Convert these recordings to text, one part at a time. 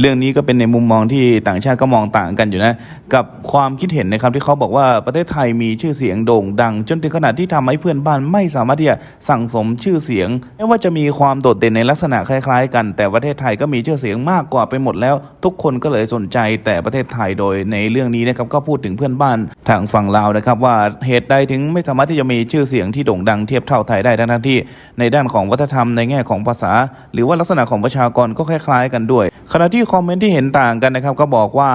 เรื่องนี้ก็เป็นในมุมมองที่ต่างชาติก็มองต่างกันอยู่นะ กับความคิดเห็นนะครับที่เขาบอกว่าประเทศไทยมีชื่อเสียงโด่งดัง จนถึงขนาดที่ทำให้เพื่อนบ้านไม่สามารถที่จะสั่งสมชื่อเสียงไม่ว่าจะมีความโดดเด่นในลักษณะคล้ายๆ กัน แต่ประเทศไทยก็มีชื่อเสียงมากกว่าไปหมดแล้ว ทุกคนก็เลยสนใจแต่ประเทศไทยโดยในเรื่องนี้นะครับก็พูดถึงเพื่อนบ้านทางฝั่งลาวนะครับ ว่าเหตุใดถึงไม่สามารถที่จะมีชื่อเสียงที่โด่งดังเทียบเท่าไทยได้ทั้งที่ ในด้านของวัฒนธรรมในแง่ของภาษา หรือว่าลักษณะของประชากรก็คล้าย ๆ กันด้วย ขณะที่คอมเมนต์ที่เห็นต่างกันนะครับก็บอกว่า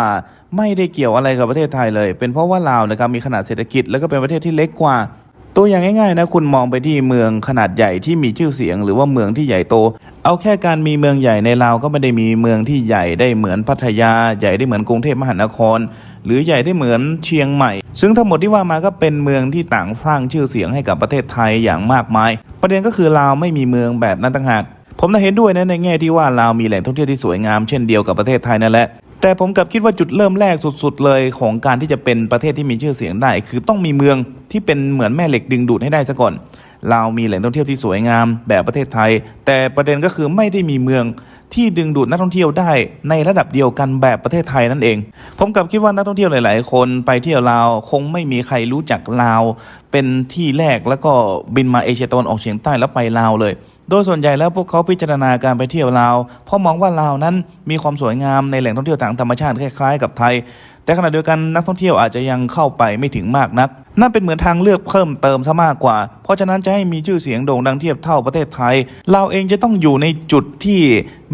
ไม่ได้เกี่ยวอะไรกับประเทศไทยเลย เป็นเพราะว่าลาวนะครับมีขนาดเศรษฐกิจแล้วก็เป็นประเทศที่เล็กกว่า ตัวอย่างง่ายๆนะคุณมองไปที่เมืองขนาดใหญ่ที่มีชื่อเสียง หรือว่าเมืองที่ใหญ่โต เอาแค่การมีเมืองใหญ่ในลาวก็ไม่ได้มีเมืองที่ใหญ่ได้เหมือนพัทยา ใหญ่ได้เหมือนกรุงเทพมหานคร หรือใหญ่ได้เหมือนเชียงใหม่ ซึ่งทั้งหมดที่ว่ามาก็เป็นเมืองที่ต่างสร้างชื่อเสียงให้กับประเทศไทยอย่างมากมาย ประเด็นก็คือลาวไม่มีเมืองแบบนั้นต่างหาก ผมน่ะเห็นด้วยนะในแง่ที่ว่าลาวมีแหล่งท่องเที่ยวที่สวยงามเช่นเดียวกับประเทศไทยนั่นแหละแต่ผมกลับคิดว่าจุดเริ่มแรกสุดๆ เลยของการที่จะเป็นประเทศที่มีชื่อเสียงได้ คือต้องมีเมืองที่เป็นเหมือนแม่เหล็กดึงดูดให้ได้ซะก่อนลาวมีแหล่งท่องเที่ยวที่สวยงามแบบประเทศไทย แต่ประเด็นก็คือไม่ได้มีเมืองที่ดึงดูดนักท่องเที่ยวได้ในระดับเดียวกันแบบประเทศไทยนั่นเอง ผมกลับคิดว่านักท่องเที่ยวหลาย ๆ คนไปเที่ยวลาวคงไม่มีใครรู้จักลาว เป็นที่แรกแล้วก็บินมาเอเชียตะวันออกเฉียงใต้แล้วไปลาวเลย โดยส่วนใหญ่แล้วพวกเขาพิจารณาการไปเที่ยวลาว เพราะมองว่าลาวนั้นมีความสวยงามในแหล่งท่องเที่ยวทางธรรมชาติคล้ายๆกับไทย แต่ขณะเดียวกันนักท่องเที่ยวอาจจะยังเข้าไปไม่ถึงมากนัก นั่นเป็นเหมือนทางเลือกเพิ่มเติมซะมากกว่า เพราะฉะนั้นจะให้มีชื่อเสียงโด่งดังเทียบเท่าประเทศไทยเราเองจะต้องอยู่ในจุดที่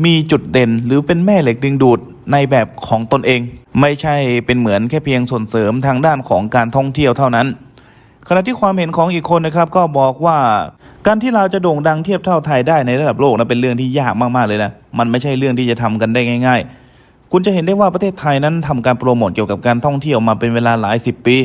มีจุดเด่น หรือเป็นแม่เหล็กดึงดูดในแบบของตนเอง ไม่ใช่เป็นเหมือนแค่เพียงส่วนเสริมทางด้านของการท่องเที่ยวเท่านั้น ขณะที่ความเห็นของอีกคนนะครับก็บอกว่า การที่เราจะโด่งดังเทียบเท่าไทยได้ในระดับโลกนั้นเป็นเรื่องที่ยากมากๆเลยนะ มันไม่ใช่เรื่องที่จะทำกันได้ง่าย ๆ คุณจะเห็นได้ว่าประเทศไทยนั้นทำการโปรโมทเกี่ยวกับการท่องเที่ยวมาเป็นเวลาหลายสิบปี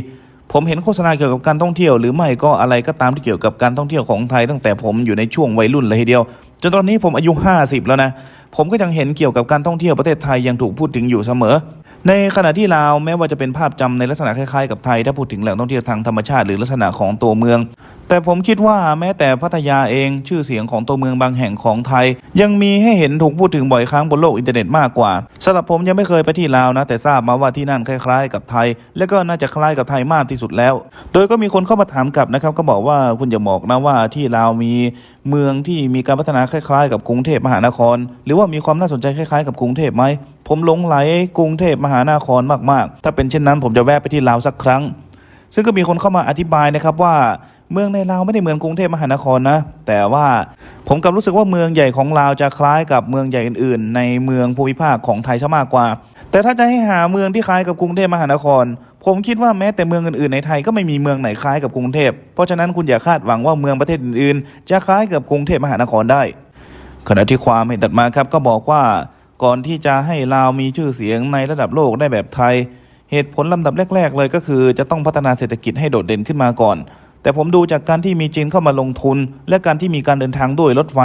ผมเห็นโฆษณาเกี่ยวกับการท่องเที่ยว หรือไม่ก็อะไรก็ตามที่เกี่ยวกับการท่องเที่ยวของไทยตั้งแต่ผมอยู่ในช่วงวัยรุ่นเลยทีเดียว จนตอนนี้ผมอายุ 50 แล้วนะ ผมก็ยังเห็นเกี่ยวกับการท่องเที่ยวประเทศไทยยังถูกพูดถึงอยู่เสมอ ในขณะที่ลาวแม้ว่าจะเป็นภาพจำในลักษณะคล้ายๆกับไทย ถ้าพูดถึงแหล่งท่องเที่ยวทางธรรมชาติหรือลักษณะของตัวเมือง แต่ผมคิดว่าแม้แต่พัทยาเองชื่อเสียงของตัวเมืองบางแห่งของไทย ยังมีให้เห็นถูกพูดถึงบ่อยครั้งบนโลกอินเทอร์เน็ตมากกว่าสำหรับผมยังไม่เคยไปที่ลาวนะ แต่ทราบมาว่าที่นั่นคล้ายๆ กับไทย และก็น่าจะคล้ายกับไทยมากที่สุดแล้ว โดยก็มีคนเข้ามาถามกลับนะครับ ก็บอกว่าคุณอย่าบอกนะว่าที่ลาวมีเมืองที่มีการพัฒนาคล้าย ๆ กับกรุงเทพมหานคร หรือว่ามีความน่าสนใจคล้ายๆ กับกรุงเทพไหม ผมหลงไหลกรุงเทพมหานครมากๆ ถ้าเป็นเช่นนั้นผมจะแวะไปที่ลาวสักครั้ง ซึ่งก็มีคนเข้ามาอธิบายนะครับว่าเมืองในลาวไม่ได้เหมือนกรุงเทพมหานครนะ แต่ว่าผมกลับรู้สึกว่าเมืองใหญ่ของลาวจะคล้ายกับเมืองใหญ่อื่น ๆ ในเมืองภูมิภาคของไทยซะมากกว่า แต่ถ้าจะให้หาเมืองที่คล้ายกับกรุงเทพมหานคร ผมคิดว่าแม้แต่เมืองอื่น ๆ ในไทยก็ไม่มีเมืองไหนคล้ายกับกรุงเทพ เพราะฉะนั้นคุณอย่าคาดหวังว่าเมืองประเทศอื่น ๆ จะคล้ายกับกรุงเทพมหานครได้ ขณะที่ความเห็นตัดมาครับก็บอกว่า ก่อนที่จะให้ลาวมีชื่อเสียงในระดับโลกได้แบบไทย เหตุผลลำดับแรก ๆ เลยก็คือ จะต้องพัฒนาเศรษฐกิจให้โดดเด่นขึ้นมาก่อน แต่ผมดูจากการที่มีจีนเข้ามาลงทุน และการที่มีการเดินทางด้วยรถไฟ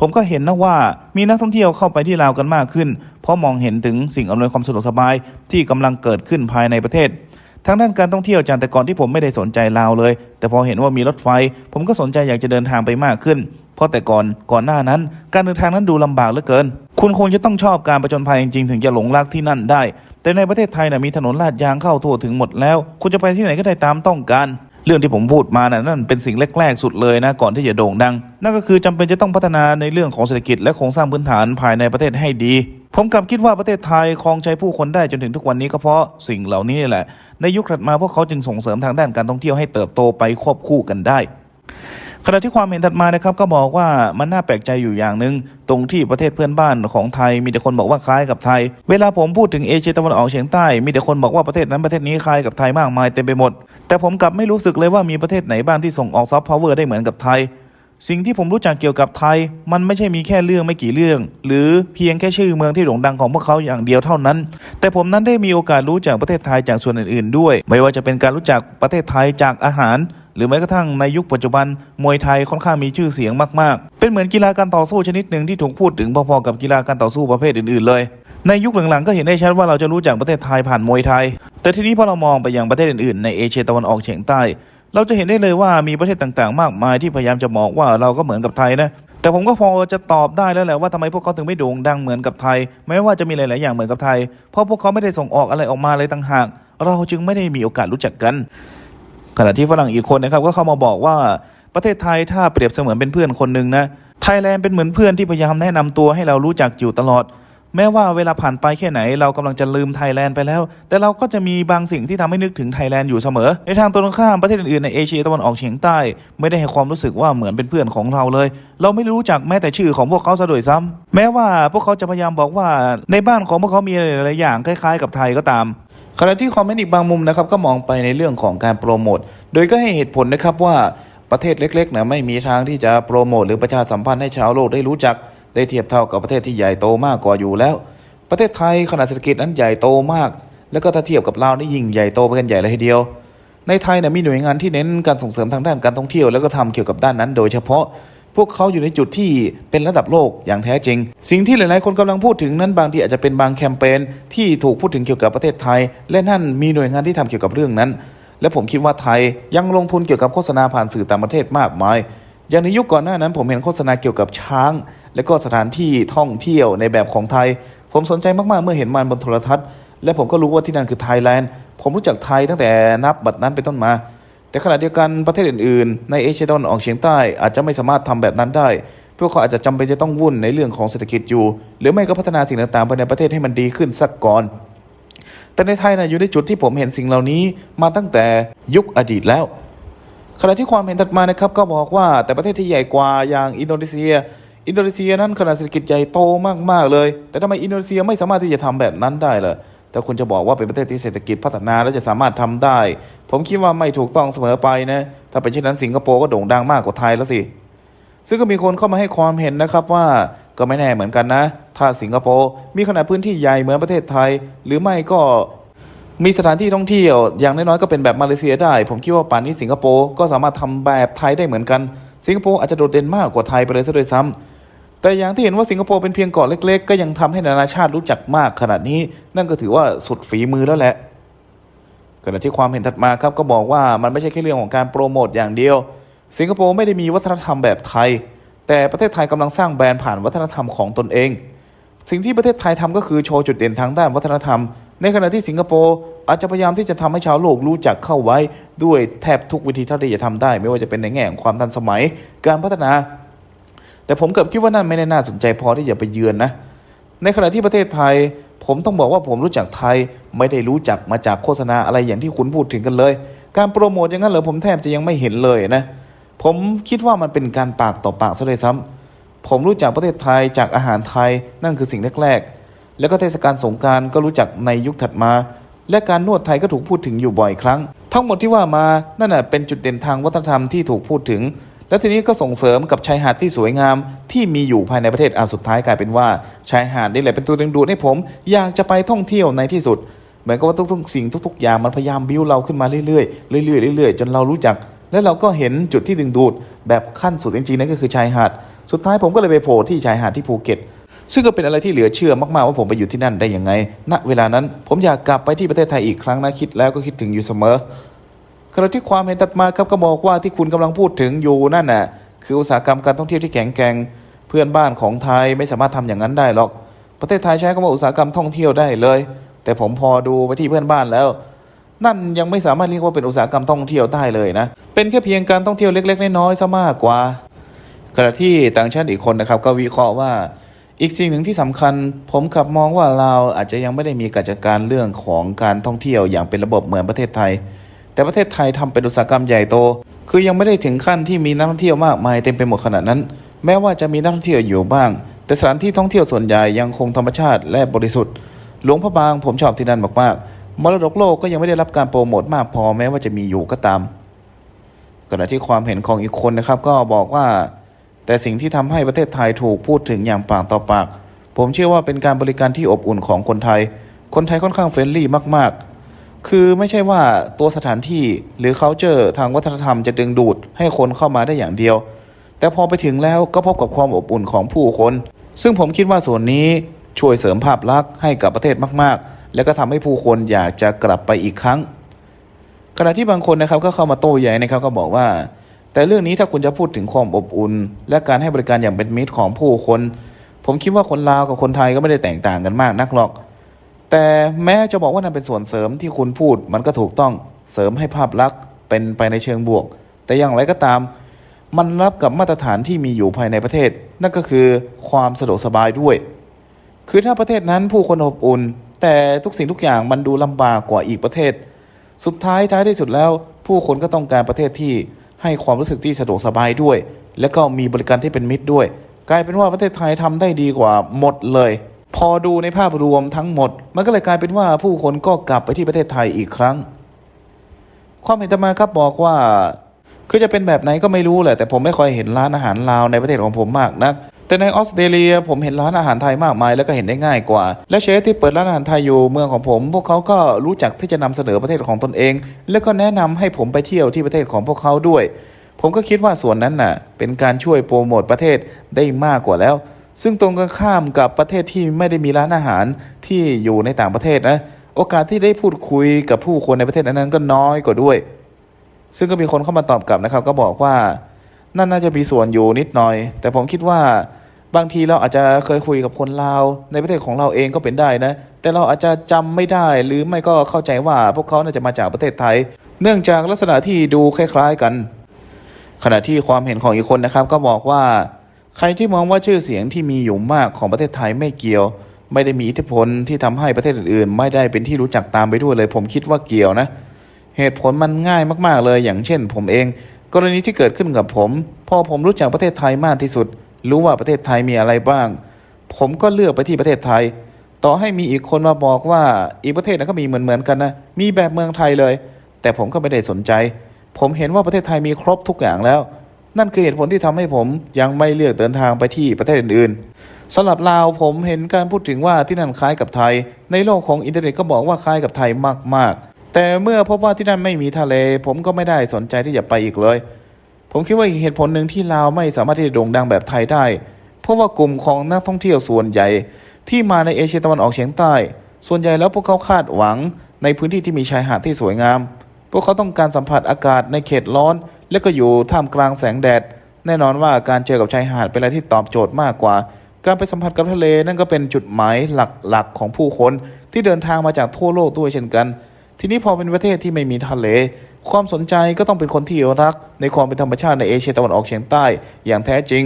ผมก็เห็นนะว่ามีนักท่องเที่ยวเข้าไปที่ลาวกันมากขึ้น เพราะมองเห็นถึงสิ่งอำนวยความสะดวกสบายที่กำลังเกิดขึ้นภายในประเทศทางด้านการท่องเที่ยวจากแต่ก่อนที่ผมไม่ได้สนใจลาวเลย แต่พอเห็นว่ามีรถไฟ ผมก็สนใจอยากจะเดินทางไปมากขึ้น เพราะแต่ก่อนก่อนหน้านั้น การเดินทางนั้นดูลำบากเหลือเกิน คุณคงจะต้องชอบการประจนภัยจริงๆ ถึงจะหลงรักที่นั่นได้ แต่ในประเทศไทยนะมีถนนลาดยางเข้าทั่วถึงหมดแล้ว คุณจะไปที่ไหนก็ได้ตามต้องการ เรื่องที่ผมพูดมานะนั่นเป็นสิ่งแรกๆสุดเลยนะก่อนที่จะโด่งดัง นั่นก็คือจำเป็นจะต้องพัฒนาในเรื่องของเศรษฐกิจและโครงสร้างพื้นฐานภายในประเทศให้ดี ผมกลับคิดว่าประเทศไทยครองใจผู้คนได้จนถึงทุกวันนี้ก็เพราะสิ่งเหล่านี้แหละ ในยุคถัดมาพวกเขาจึงส่งเสริมทางด้านการท่องเที่ยวให้เติบโตไปควบคู่กันได้ ขณะที่ความเห็นถัดมานะครับก็บอกว่ามันน่าแปลกใจอยู่อย่างหนึ่งตรงที่ประเทศเพื่อนบ้านของไทยมีแต่คนบอกว่าคล้ายกับไทย เวลาผมพูดถึงเอเชียตะวันออกเฉียงใต้มีแต่คนบอกว่าประเทศนั้นประเทศนี้คล้ายกับไทยมากมายเต็มไปหมด แต่ผมกลับไม่รู้สึกเลยว่ามีประเทศไหนบ้างที่ส่งออกซอฟต์พาวเวอร์ได้เหมือนกับไทย สิ่งที่ผมรู้จักเกี่ยวกับไทย มันไม่ใช่มีแค่เรื่องไม่กี่เรื่อง หรือเพียงแค่ชื่อเมืองที่โด่งดังของพวกเขาอย่างเดียวเท่านั้น แต่ผมนั้นได้มีโอกาสรู้จักประเทศไทยจากส่วนอื่น ๆ ด้วย ไม่ว่าจะเป็นการรู้จักประเทศไทยจากอาหาร หรือแม้กระทั่งในยุคปัจจุบันมวยไทยค่อนข้างมีชื่อเสียงมากๆ เป็นเหมือนกีฬาการต่อสู้ชนิดหนึ่งที่ถูกพูดถึงพอๆกับกีฬาการต่อสู้ประเภทอื่นๆเลย ในยุคหลังๆก็เห็นได้ชัดว่าเราจะรู้จักประเทศไทยผ่านมวยไทย แต่ทีนี้พอเรามองไปยังประเทศอื่นๆในเอเชียตะวันออกเฉียงใต้ เราจะเห็นได้เลยว่ามีประเทศต่างๆ มากมายที่พยายามจะบอกว่าเราก็เหมือนกับไทยนะแต่ผมก็พอจะตอบได้แล้วแหละว่าทำไมพวกเขาถึงไม่โด่งดังเหมือนกับไทยแม้ว่าจะมีหลาย ๆ อย่างเหมือนกับไทย เพราะพวกเขาไม่ได้ส่งออกอะไรออกมาเลยต่างหาก เราจึงไม่ได้มีโอกาสรู้จักกัน ขณะที่ฝรั่งอีกคนนะครับก็เข้ามาบอกว่าประเทศไทยถ้าเปรียบเสมือนเป็นเพื่อนคนหนึ่งนะไทยแลนด์เป็นเหมือนเพื่อนที่พยายามแนะนำตัวให้เรารู้จักอยู่ตลอด แม้ว่าเวลาผ่านไปแค่ไหน เรากำลังจะลืมไทยแลนด์ไปแล้ว แต่เราก็จะมีบางสิ่งที่ทำให้นึกถึงไทยแลนด์อยู่เสมอ ในทางตรงข้ามประเทศอื่นๆในเอเชียตะวันออกเฉียงใต้ ไม่ได้ให้ความรู้สึกว่าเหมือนเป็นเพื่อนของเราเลย เราไม่รู้จักแม้แต่ชื่อของพวกเขาซะด้วยซ้ำแม้ว่าพวกเขาจะพยายามบอกว่าในบ้านของพวกเขามีหลายอย่างคล้าย ๆ กับไทยก็ตาม ขณะที่คอมเมนต์อีกบางมุมนะครับก็มองไปในเรื่องของการโปรโมท โดยก็ให้เหตุผลนะครับว่าประเทศเล็กๆนะไม่มีทางที่จะโปรโมทหรือประชาสัมพันธ์ให้ชาวโลกได้รู้จัก ได้เทียบเท่ากับประเทศที่ใหญ่โตมากกว่าอยู่แล้ว ประเทศไทยขนาดเศรษฐกิจนั้นใหญ่โตมาก แล้วก็ถ้าเทียบกับลาวนี่ยิ่งใหญ่โตไปกันใหญ่เลยทีเดียว ในไทยนี่ยมีหน่วยงานที่เน้นการส่งเสริมทางด้านการท่องเที่ยว แล้วก็ทำเกี่ยวกับด้านนั้น โดยเฉพาะ พวกเขาอยู่ในจุดที่เป็นระดับโลกอย่างแท้จริง สิ่งที่หลาย ๆ คนกำลังพูดถึงนั้นบางทีอาจจะเป็นบางแคมเปญที่ถูกพูดถึงเกี่ยวกับประเทศไทย และนั่นมีหน่วยงานที่ทำเกี่ยวกับเรื่องนั้น และผมคิดว่าไทยยังลงทุนเกี่ยวกับโฆษณาผ่านสื่อต่างประเทศมากมาย อย่างในยุคก่อนหน้านั้น ผมเห็นโฆษณาเกี่ยวกับช้าง และก็สถานที่ท่องเที่ยวในแบบของไทย ผมสนใจมาก ๆ เมื่อเห็นมันบนโทรทัศน์ และผมก็รู้ว่าที่นั่นคือไทยแลนด์ ผมรู้จักไทยตั้งแต่นับบัดนั้นเป็นต้นมา แต่ขณะเดียวกันประเทศอื่นๆ ในเอเชียตะวันออกเฉียงใต้อาจจะไม่สามารถทำแบบนั้นได้ พวกเขาอาจจะจำเป็นจะต้องวุ่นในเรื่องของเศรษฐกิจอยู่ หรือไม่ก็พัฒนาสิ่งต่างๆภายในประเทศให้มันดีขึ้นสักก่อน แต่ในไทยนะอยู่ในจุดที่ผมเห็นสิ่งเหล่านี้มาตั้งแต่ยุคอดีตแล้ว ขณะที่ความเห็นถัดมานะครับก็บอกว่าแต่ประเทศที่ใหญ่กว่าอย่างอินโดนีเซีย อินโดนีเซียนั้นขนาดเศรษฐกิจใหญ่โตมากๆเลย แต่ทำไมอินโดนีเซียไม่สามารถที่จะทำแบบนั้นได้ล่ะแต่คุณจะบอกว่าเป็นประเทศที่เศรษฐกิจพัฒนาและจะสามารถทำได้ ผมคิดว่าไม่ถูกต้องเสมอไปนะ ถ้าเป็นเช่นนั้นสิงคโปร์ก็โด่งดังมากกว่าไทยแล้วสิ ซึ่งก็มีคนเข้ามาให้ความเห็นนะครับว่าก็ไม่แน่เหมือนกันนะ ถ้าสิงคโปร์มีขนาดพื้นที่ใหญ่เหมือนประเทศไทย หรือไม่ก็มีสถานที่ท่องเที่ยว อย่างน้อยๆก็เป็นแบบมาเลเซียได้ ผมคิดว่าป่านนี้สิงคโปร์ก็สามารถทำแบบไทยได้เหมือนกัน สิงคโปร์อาจจะโดดเด่นมากกว่าไทยไปเลยซะด้วยซ้ำแต่อย่างที่เห็นว่าสิงคโปร์เป็นเพียงเกาะเล็ก ๆ ก็ยังทำให้นานาชาติรู้จักมากขนาดนี้ นั่นก็ถือว่าสุดฝีมือแล้วแหละ ขณะที่ความเห็นถัดมาครับก็บอกว่ามันไม่ใช่แค่เรื่องของการโปรโมทอย่างเดียว สิงคโปร์ไม่ได้มีวัฒนธรรมแบบไทย แต่ประเทศไทยกำลังสร้างแบรนด์ผ่านวัฒนธรรมของตนเอง สิ่งที่ประเทศไทยทำก็คือโชว์จุดเด่นทางด้านวัฒนธรรม ในขณะที่สิงคโปร์อาจจะพยายามที่จะทำให้ชาวโลกรู้จักเข้าไว้ด้วยแทบทุกวิธีเท่าที่จะทำได้ ไม่ว่าจะเป็นในแง่ของความทันสมัย การพัฒนา แต่ผมเกลับคิดว่านั่นไม่ได้น่าสนใจพอที่จะไปเยือนนะในขณะที่ประเทศไทย ผมต้องบอกว่าผมรู้จักไทย ไม่ได้รู้จักมาจากโฆษณาอะไรอย่างที่คุณพูดถึงกันเลย การโปรโมทอย่างนั้นเหรอผมแทบจะยังไม่เห็นเลยนะ ผมคิดว่ามันเป็นการปากต่อปากซะเลยซ้ำผมรู้จักประเทศไทยจากอาหารไทยนั่นคือสิ่งแรกๆ แล้วก็เทศกาลสงการก็รู้จักในยุคถัดมา และการนวดไทยก็ถูกพูดถึงอยู่บ่อยครั้ง ทั้งหมดที่ว่ามานั่นแหะเป็นจุดเด่นทางวัฒนธรรมที่ถูกพูดถึงและทีนี้ก็ส่งเสริมกับชายหาดที่สวยงามที่มีอยู่ภายในประเทศอาสุดท้ายกลายเป็นว่า ชายหาดนี่แหละเป็นตัวดึงดูดให้ผม อยากจะไปท่องเที่ยวในที่สุด มือนกับว่าทุกๆ สิ่งทุก ๆ อย่างมันพยายามบิ้วเราขึ้นมาเรื่อยๆเรื่อยๆเรื่อยๆจนเรารู้จัก และเราก็เห็นจุดที่ดึงดูดแบบขั้นสุดจริงๆนั่นก็คือชายหาดสุดท้ายผมก็เลยไปโผล่ที่ชายหาดที่ภูเก็ตซึ่งก็เป็นอะไรที่เหลือเชื่อมากๆว่าผมไปอยู่ที่นั่นได้ยังไง ณ เวลานั้น ผมอยากกลับไปที่ประเทศไทยอีกครั้งนะคิดแล้วก็คิดถึงอยู่เสมอขณะที่ความเห็นตัดมาครับก็บอกว่าที่คุณกำลังพูดถึงอยู่นั่นน่ะคืออุตสาหกรรมการท่องเที่ยวที่แข็งแกร่งเพื่อนบ้านของไทยไม่สามารถทำอย่างนั้นได้หรอก ประเทศไทยใช้คำว่าอุตสาหกรรมท่องเที่ยวได้เลย แต่ผมพอดูไปที่เพื่อนบ้านแล้ว นั่นยังไม่สามารถเรียกว่าเป็นอุตสาหกรรมท่องเที่ยวได้เลยนะ เป็นแค่เพียงการท่องเที่ยวเล็ก ๆ น้อยๆซะมากกว่า ขณะที่ต่างชาติอีกคนนะครับ ก็วิเคราะห์ว่าอีกสิ่งหนึ่งที่สำคัญ ผมขับมองว่าเราอาจจะยังไม่ได้มีการจัดการเรื่องของการท่องเที่ยวอย่างเป็นระบบเหมือนประเทศไทย แต่ประเทศไทยทำเป็นอุตสาหกรรมใหญ่โต คือยังไม่ได้ถึงขั้นที่มีนักท่องเที่ยวมากมายเต็มไปหมดขนาดนั้น แม้ว่าจะมีนักท่องเที่ยวอยู่บ้าง แต่สถานที่ท่องเที่ยวส่วนใหญ่ยังคงธรรมชาติและบริสุทธิ์ หลวงพระบางผมชอบที่นั่นมากๆมรดกโลกก็ยังไม่ได้รับการโปรโมทมากพอแม้ว่าจะมีอยู่ก็ตามขณะที่ความเห็นของอีกคนนะครับ ก็บอกว่า แต่สิ่งที่ทำให้ประเทศไทยถูกพูดถึงอย่างปากต่อปาก ผมเชื่อว่าเป็นการบริการที่อบอุ่นของคนไทย คนไทยค่อนข้างเฟรนลี่มากๆ คือไม่ใช่ว่าตัวสถานที่หรือ culture ทางวัฒนธรรมจะดึงดูดให้คนเข้ามาได้อย่างเดียว แต่พอไปถึงแล้วก็พบกับความอบอุ่นของผู้คน ซึ่งผมคิดว่าส่วนนี้ ช่วยเสริมภาพลักษณ์ให้กับประเทศมาก ๆ และก็ทำให้ผู้คนอยากจะกลับไปอีกครั้ง ขณะที่บางคนนะครับก็เข้ามาโต้ใหญ่นะครับก็บอกว่า แต่เรื่องนี้ถ้าคุณจะพูดถึงความอบอุ่น และการให้บริการอย่างเป็นมิตรของผู้คน ผมคิดว่าคนลาวกับคนไทยก็ไม่ได้แตกต่างกันมากนักหรอก แต่แม้จะบอกว่านั่นเป็นส่วนเสริมที่คุณพูดมันก็ถูกต้องเสริมให้ภาพลักษณ์เป็นไปในเชิงบวก แต่อย่างไรก็ตามมันรับกับมาตรฐานที่มีอยู่ภายในประเทศ นั่นก็คือความสะดวกสบายด้วย คือถ้าประเทศนั้นผู้คนอบอุ่น แต่ทุกสิ่งทุกอย่างมันดูลำบากกว่าอีกประเทศ สุดท้ายท้ายที่สุดแล้ว ผู้คนก็ต้องการประเทศที่ให้ความรู้สึกที่สะดวกสบายด้วย และก็มีบริการที่เป็นมิตรด้วย กลายเป็นว่าประเทศไทยทำได้ดีกว่าหมดเลย พอดูในภาพรวมทั้งหมด มันก็เลยกลายเป็นว่าผู้คนก็กลับไปที่ประเทศไทยอีกครั้ง ความเห็นตมาครับบอกว่าคือจะเป็นแบบไหนก็ไม่รู้แหละแต่ผมไม่ค่อยเห็นร้านอาหารลาวในประเทศของผมมากนัก แต่ในออสเตรเลียผมเห็นร้านอาหารไทยมากมายแล้วก็เห็นได้ง่ายกว่า และเชฟที่เปิดร้านอาหารไทยอยู่เมืองของผม พวกเขาก็รู้จักที่จะนำเสนอประเทศของตนเอง แล้วก็แนะนำให้ผมไปเที่ยวที่ประเทศของพวกเขาด้วย ผมก็คิดว่าส่วนนั้นน่ะ เป็นการช่วยโปรโมทประเทศได้มากกว่าแล้ว ซึ่งตรงกันข้ามกับประเทศที่ไม่ได้มีร้านอาหารที่อยู่ในต่างประเทศนะโอกาสที่ได้พูดคุยกับผู้คนในประเทศนั้นๆก็น้อยกว่าด้วย ซึ่งก็มีคนเข้ามาตอบกลับนะครับ ก็บอกว่านั่นน่าจะมีส่วนอยู่นิดหน่อย แต่ผมคิดว่า บางทีเราอาจจะเคยคุยกับคนลาวในประเทศของเราเองก็เป็นได้นะ แต่เราอาจจะจำไม่ได้หรือไม่ก็เข้าใจว่าพวกเขาน่าจะมาจากประเทศไทย เนื่องจากลักษณะที่ดูคล้ายๆกัน ขณะที่ความเห็นของอีกคนนะครับ ก็บอกว่า ใครที่มองว่าชื่อเสียงที่มีอยู่มากของประเทศไทยไม่เกี่ยว ไม่ได้มีอิทธิพลที่ทำให้ประเทศอื่นๆ ไม่ได้เป็นที่รู้จักตามไปด้วยเลย ผมคิดว่าเกี่ยวนะ เหตุผลมันง่ายมากๆเลย อย่างเช่น ผมเอง กรณีที่เกิดขึ้นกับผม พอผมรู้จักประเทศไทยมากที่สุด รู้ว่าประเทศไทยมีอะไรบ้าง ผมก็เลือกไปที่ประเทศไทย ต่อให้มีอีกคนมาบอกว่าอีกประเทศนั้นก็มีเหมือนๆกันนะ มีแบบเมืองไทยเลย แต่ผมก็ไม่ได้สนใจ ผมเห็นว่าประเทศไทยมีครบทุกอย่างแล้ว นั่นคือเหตุผลที่ทำให้ผมยังไม่เลือกเดินทางไปที่ประเทศอื่นๆสำหรับลาวผมเห็นการพูดถึงว่าที่นั่นคล้ายกับไทย ในโลกของอินเทอร์เน็ตก็บอกว่าคล้ายกับไทยมากๆ แต่เมื่อพบว่าที่นั่นไม่มีทะเล ผมก็ไม่ได้สนใจที่จะไปอีกเลย ผมคิดว่าอีกเหตุผลหนึ่งที่ลาวไม่สามารถที่จะโด่งดังแบบไทยได้ เพราะว่ากลุ่มของนักท่องเที่ยวส่วนใหญ่ ที่มาในเอเชียตะวันออกเฉียงใต้ ส่วนใหญ่แล้วพวกเขาคาดหวัง ในพื้นที่ที่มีชายหาดที่สวยงาม พวกเขาต้องการสัมผัสอากาศในเขตร้อน และก็อยู่ท่ามกลางแสงแดด แน่นอนว่าการเจอกับชายหาดเป็นอะไรที่ตอบโจทย์มากกว่า การไปสัมผัสกับทะเลนั่นก็เป็นจุดหมายหลักๆของผู้คนที่เดินทางมาจากทั่วโลกด้วยเช่นกัน ทีนี้พอเป็นประเทศที่ไม่มีทะเล ความสนใจก็ต้องเป็นคนที่รัก ในความเป็นธรรมชาติในเอเชียตะวันออกเฉียงใต้อย่างแท้จริง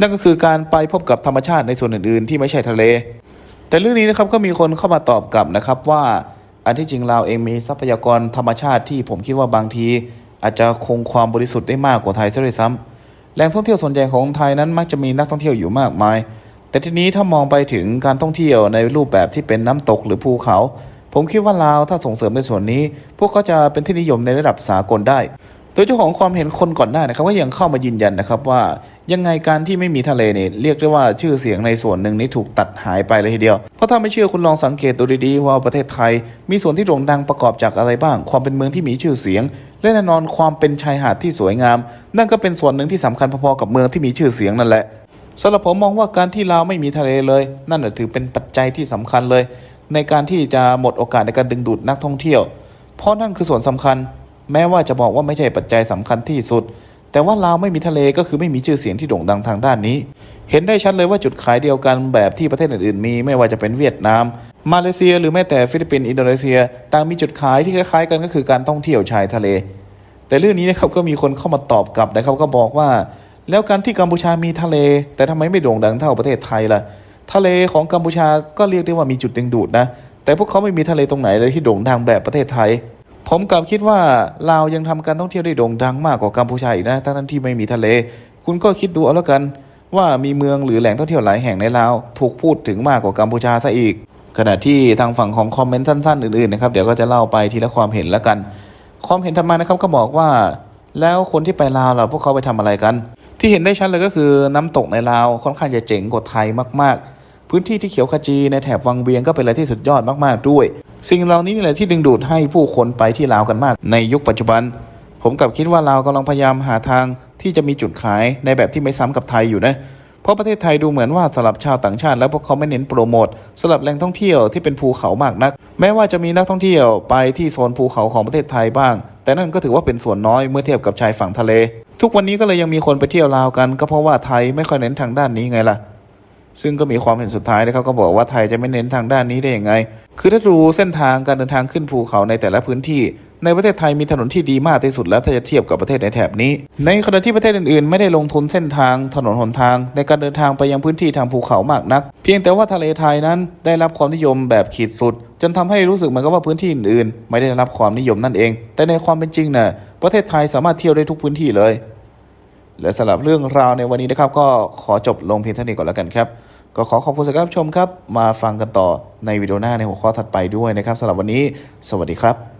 นั่นก็คือการไปพบกับธรรมชาติในส่วนอื่นๆ ที่ไม่ใช่ทะเล แต่เรื่องนี้นะครับก็มีคนเข้ามาตอบกลับนะครับว่าอันที่จริงเราเองมีทรัพยากรธรรมชาติที่ผมคิดว่าบางที อาจจะคงความบริสุทธิ์ได้มากกว่าไทยซะด้วยซ้ำแหล่งท่องเที่ยวส่วนใหญ่ของไทยนั้นมักจะมีนักท่องเที่ยวอยู่มากมาย แต่ทีนี้ถ้ามองไปถึงการท่องเที่ยวในรูปแบบที่เป็นน้ำตกหรือภูเขา ผมคิดว่าลาวถ้าส่งเสริมในส่วนนี้ พวกเขาจะเป็นที่นิยมในระดับสากลได้ โดยเจ้าของความเห็นคนก่อนหน้านะครับก็ยังเข้ามายืนยันนะครับว่ายังไงการที่ไม่มีทะเลเนี่ยเรียกได้ว่าชื่อเสียงในส่วนหนึ่งนี้ถูกตัดหายไปเลยทีเดียว เพราะถ้าไม่เชื่อคุณลองสังเกตดูดีๆว่าประเทศไทย มีส่วนที่โด่งดังประกอบจากอะไรบ้าง ความเป็นเมืองที่มีชื่อเสียง และแน่นอนความเป็นชายหาดที่สวยงาม นั่นก็เป็นส่วนหนึ่งที่สำคัญพอๆกับเมืองที่มีชื่อเสียงนั่นแหละสำหรับผมมองว่าการที่ลาวไม่มีทะเลเลย นั่นถือเป็นปัจจัยที่สำคัญเลย ในการที่จะหมดโอกาสในการดึงดูดนักท่องเที่ยว เพราะนั่นคือส่วนสำคัญ แม้ว่าจะบอกว่าไม่ใช่ปัจจัยสำคัญที่สุด แต่ว่าลาวไม่มีทะเลก็คือไม่มีชื่อเสียงที่โด่งดังทางด้านนี้ เห็นได้ชัดเลยว่าจุดขายเดียวกันแบบที่ประเทศอื่นๆมี ไม่ว่าจะเป็นเวียดนาม มาเลเซีย หรือแม้แต่ฟิลิปปินส์อินโดนีเซีย ต่างมีจุดขายที่คล้ายๆ กันก็คือการท่องเที่ยวชายทะเล แต่เรื่องนี้นะครับก็มีคนเข้ามาตอบกลับนะครับก็บอกว่า แล้วการที่กัมพูชามีทะเล แต่ทำไมไม่โด่งดังเท่าประเทศไทยล่ะ ทะเลของกัมพูชาก็เรียกได้ว่ามีจุดดึงดูดนะ แต่พวกเขาไม่มีทะเลตรงไหนเลยที่โด่งดังแบบประเทศไทย ผมกลับคิดว่าลาวยังทำการท่องเที่ยวได้โด่งดังมากกว่ากัมพูชาอีกนะทั้งที่ไม่มีทะเล คุณก็คิดดูเอาแล้วกัน ว่ามีเมืองหรือแหล่งท่องเที่ยวหลายแห่งในลาวถูกพูดถึงมากกว่ากัมพูชาซะอีก ขณะที่ทางฝั่งของคอมเมนต์สั้นๆอื่นๆนะครับเดี๋ยวก็จะเล่าไปทีละความเห็นแล้วกัน ความเห็นธรรมานะครับก็บอกว่า แล้วคนที่ไปลาวล่ะพวกเขาไปทำอะไรกัน ที่เห็นได้ชัดเลยก็คือน้ำตกในลาวค่อนข้างจะเจ๋งกว่าไทยมากๆ พื้นที่ที่เขียวขจีในแถบวังเวียงก็เป็นอะไรที่สุดยอดมากๆด้วย สิ่งเหล่านี้นี่แหละที่ดึงดูดให้ผู้คนไปที่ลาวกันมาก ในยุคปัจจุบัน ผมกลับคิดว่าลาวกำลังพยายามหาทางที่จะมีจุดขายในแบบที่ไม่ซ้ำกับไทยอยู่นะเพราะประเทศไทยดูเหมือนว่าสำหรับชาวต่างชาติ แล้วพวกเขาไม่เน้นโปรโมทสำหรับแหล่งท่องเที่ยวที่เป็นภูเขามากนัก แม้ว่าจะมีนักท่องเที่ยวไปที่โซนภูเขาของประเทศไทยบ้าง แต่นั่นก็ถือว่าเป็นส่วนน้อยเมื่อเทียบกับชายฝั่งทะเล ทุกวันนี้ก็เลยยังมีคนไปเที่ยวลาวกัน ก็เพราะว่าไทยไม่ค่อยเน้นทางด้านนี้ไงล่ะ ซึ่งก็มีความเห็นสุดท้ายนะครับก็บอกว่าไทยจะไม่เน้นทางด้านนี้ได้อยังไง คือถ้าดูเส้นทางการเดินทางขึ้นภูเขาในแต่ละพื้นที่ ในประเทศไทยมีถนนที่ดีมากที่สุดแล้วถ้าจะเทียบกับประเทศในแถบนี้ ในขณะที่ประเทศอื่นๆ ไม่ได้ลงทุนเส้นทางถนนหนทาง ในการเดินทางไปยังพื้นที่ทางภูเขามากนัก เพียงแต่ว่าทะเลไทยนั้นได้รับความนิยมแบบขีดสุด จนทำให้รู้สึกเหมือนกับว่าพื้นที่อื่นๆ ไม่ได้รับความนิยมนั่นเอง แต่ในความเป็นจริงน่ะประเทศไทยสามารถเที่ยวได้ทุกพื้นที่เลย และสำหรับเรื่องราวในวันนี้นะครับ ก็ขอจบลงเพียงเท่านี้ก่อนแล้วกันครับ ก็ขอขอบคุณสำหรับชมครับ มาฟังกันต่อในวิดีโอหน้าในหัวข้อถัดไปด้วยนะครับสำหรับวันนี้ สวัสดีครับ